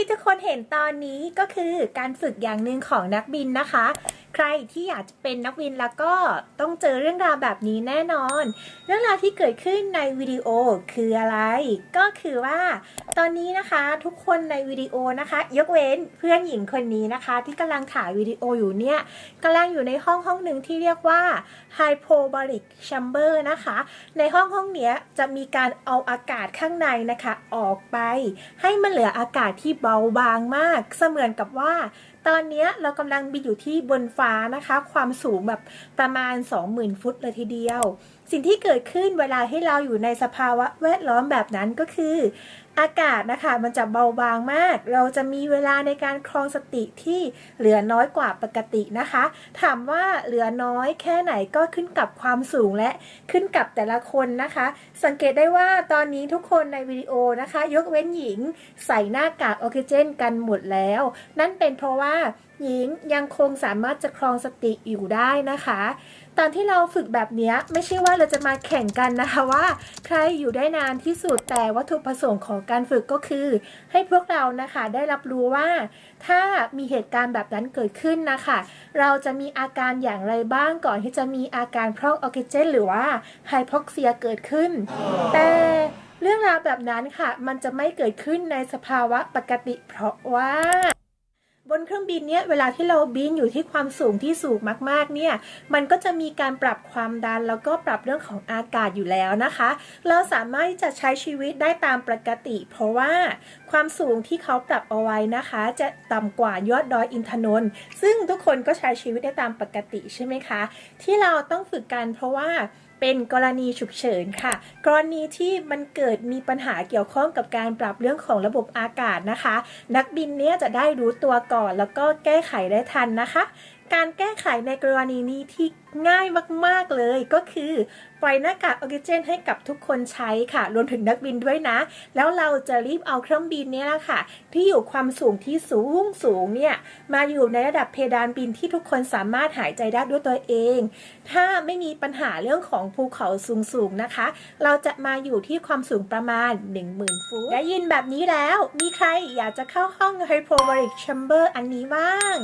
ที่ทุกคนเห็นตอนนี้ก็คือการฝึกอย่างหนึ่งของนักบินนะคะ ใครที่อยากจะเป็นนักบินแล้วก็ต้องเจอเรื่องราวแบบนี้แน่นอน เรื่องราวที่เกิดขึ้นในวิดีโอคืออะไร ก็คือว่าตอนนี้นะคะทุกคนในวิดีโอนะคะ ยกเว้นเพื่อนหญิงคนนี้นะคะ ที่กำลังถ่ายวิดีโออยู่เนี่ยกำลังอยู่ในห้องห้องหนึ่งที่เรียกว่า hyperbaric chamber นะคะ ในห้องห้องเนี้ยจะมีการเอาอากาศข้างในนะคะ ออกไป ให้มันเหลืออากาศที่เบาบางมาก เสมือนกับว่าตอนนี้เรากำลังบินอยู่ที่บนฟ้านะคะ ความสูงแบบประมาณ 20,000 ฟุตเลยทีเดียว สิ่งที่เกิดขึ้นเวลาให้เราอยู่ในสภาวะแวดล้อมแบบนั้นก็คือ อากาศนะคะมันจะเบาบางมาก เราจะมีเวลาในการครองสติที่เหลือน้อยกว่าปกตินะคะ ถามว่าเหลือน้อยแค่ไหนก็ขึ้นกับความสูงและขึ้นกับแต่ละคนนะคะ สังเกตได้ว่าตอนนี้ทุกคนในวิดีโอนะคะ ยกเว้นหญิงใส่หน้ากากออกซิเจนกันหมดแล้ว นั่นเป็นเพราะว่าหญิงยังคงสามารถจะครองสติอยู่ได้นะคะ ตอนที่เราฝึกแบบนี้ไม่ใช่ว่าเราจะมาแข่งกันนะคะว่า ใครอยู่ได้นานที่สุดแต่วัตถุประสงค์ของการฝึกก็คือ ให้พวกเรานะคะได้รับรู้ว่า ถ้ามีเหตุการณ์แบบนั้นเกิดขึ้นนะคะ เราจะมีอาการอย่างไรบ้างก่อนที่จะมีอาการพร่องออกซิเจน หรือว่าไฮพอกเซียเกิดขึ้น แต่เรื่องราวแบบนั้นค่ะ มันจะไม่เกิดขึ้นในสภาวะปกติ เพราะว่า เครื่องบินเนี่ยเวลาที่เราบินอยู่ที่ความสูงที่สูงมากๆเนี่ยมันก็จะมีการปรับความดันแล้วก็ปรับเรื่องของอากาศอยู่แล้วนะคะ เราสามารถที่จะใช้ชีวิตได้ตามปกติ เพราะว่าความสูงที่เขาปรับเอาไว้นะคะ จะต่ำกว่ายอดดอยอินทนนท์ซึ่งทุกคนก็ใช้ชีวิตได้ตามปกติใช่ไหมคะ ที่เราต้องฝึกกันเพราะว่า เป็นกรณีฉุกเฉินค่ะ กรณีที่มันเกิดมีปัญหาเกี่ยวข้องกับการปรับเรื่องของระบบอากาศนะคะ นักบินเนี้ยจะได้รู้ตัวก่อนแล้วก็แก้ไขได้ทันนะคะ การแก้ไขในกรณีนี้ที่ง่ายมาก ๆ เลยก็คือปล่อยหน้ากากออกซิเจนให้กับทุกคนใช้ค่ะ รวมถึงนักบินด้วยนะ แล้วเราจะรีบเอาเครื่องบินนี่ยแหละค่ะ ที่อยู่ความสูงที่สูงสูงเนี่ย มาอยู่ในระดับเพดานบินที่ทุกคนสามารถหายใจได้ด้วยตัวเอง ถ้าไม่มีปัญหาเรื่องของภูเขาสูงๆนะคะ เราจะมาอยู่ที่ความสูงประมาณ 10,000 ฟุตได้ยินแบบนี้แล้ว มีใครอยากจะเข้าห้อง hyperbaric chamber อันนี้บ้าง